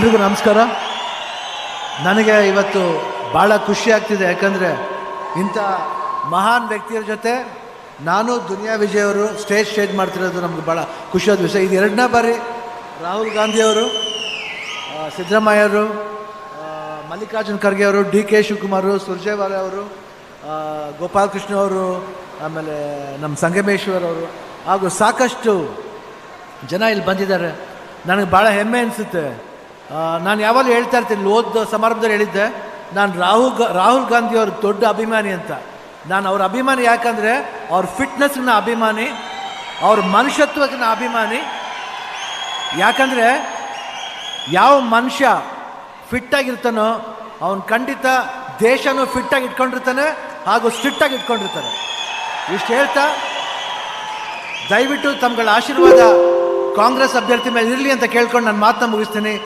ಎಲ್ರಿಗೂ ನಮಸ್ಕಾರ. ನನಗೆ ಇವತ್ತು ಭಾಳ ಖುಷಿ ಆಗ್ತಿದೆ. ಯಾಕಂದರೆ ಇಂಥ ಮಹಾನ್ ವ್ಯಕ್ತಿಯರ ಜೊತೆ ನಾನು ದುನಿಯಾ ವಿಜಯ್ ಅವರು ಸ್ಟೇಜ್ ಸ್ಟೇಜ್ ಮಾಡ್ತಿರೋದು ನಮ್ಗೆ ಭಾಳ ಖುಷಿಯಾದ ವಿಷಯ. ಇದು ಎರಡನೇ ಬಾರಿ ರಾಹುಲ್ ಗಾಂಧಿಯವರು ಸಿದ್ದರಾಮಯ್ಯ ಸಿದ್ದರಾಮಯ್ಯವರು ಮಲ್ಲಿಕಾರ್ಜುನ್ ಖರ್ಗೆ ಅವರು, ಡಿ ಕೆ ಶಿವಕುಮಾರ್ ಸುರ್ಜೇವಾಲ ಅವರು ಗೋಪಾಲಕೃಷ್ಣ ಅವರು, ಆಮೇಲೆ ನಮ್ಮ ಸಂಗಮೇಶ್ವರ್ ಅವರು, ಹಾಗೂ ಸಾಕಷ್ಟು ಜನ ಇಲ್ಲಿ ಬಂದಿದ್ದಾರೆ. ನನಗೆ ಭಾಳ ಹೆಮ್ಮೆ ಅನಿಸುತ್ತೆ. ನಾನು ಯಾವಾಗಲೂ ಹೇಳ್ತಾ ಇರ್ತೀನಿ ಓದ್ ಸಮಾರಂಭದಲ್ಲಿ ಹೇಳಿದ್ದೆ, ನಾನು ರಾಹುಲ್ ರಾಹುಲ್ ಗಾಂಧಿ ಅವ್ರ ದೊಡ್ಡ ಅಭಿಮಾನಿ ಅಂತ. ನಾನು ಅವ್ರ ಅಭಿಮಾನಿ ಯಾಕಂದರೆ, ಅವ್ರ ಫಿಟ್ನೆಸ್ನ ಅಭಿಮಾನಿ, ಅವ್ರ ಮನುಷ್ಯತ್ವಕ್ಕಿನ ಅಭಿಮಾನಿ. ಯಾಕಂದರೆ, ಯಾವ ಮನುಷ್ಯ ಫಿಟ್ಟಾಗಿರ್ತಾನೋ, ಅವನು ಖಂಡಿತ ದೇಶನೂ ಫಿಟ್ಟಾಗಿ ಇಟ್ಕೊಂಡಿರ್ತಾನೆ ಹಾಗೂ ಸ್ಟ್ರಿಕ್ಟಾಗಿ ಇಟ್ಕೊಂಡಿರ್ತಾನೆ. ಇಷ್ಟು ಹೇಳ್ತಾ, ದಯವಿಟ್ಟು ತಮ್ಗಳ ಆಶೀರ್ವಾದ ಕಾಂಗ್ರೆಸ್ ಅಭ್ಯರ್ಥಿ ಮೇಲೆ ಇರಲಿ ಅಂತ ಕೇಳ್ಕೊಂಡು ನಾನು ಮಾತನ್ನ ಮುಗಿಸ್ತೀನಿ.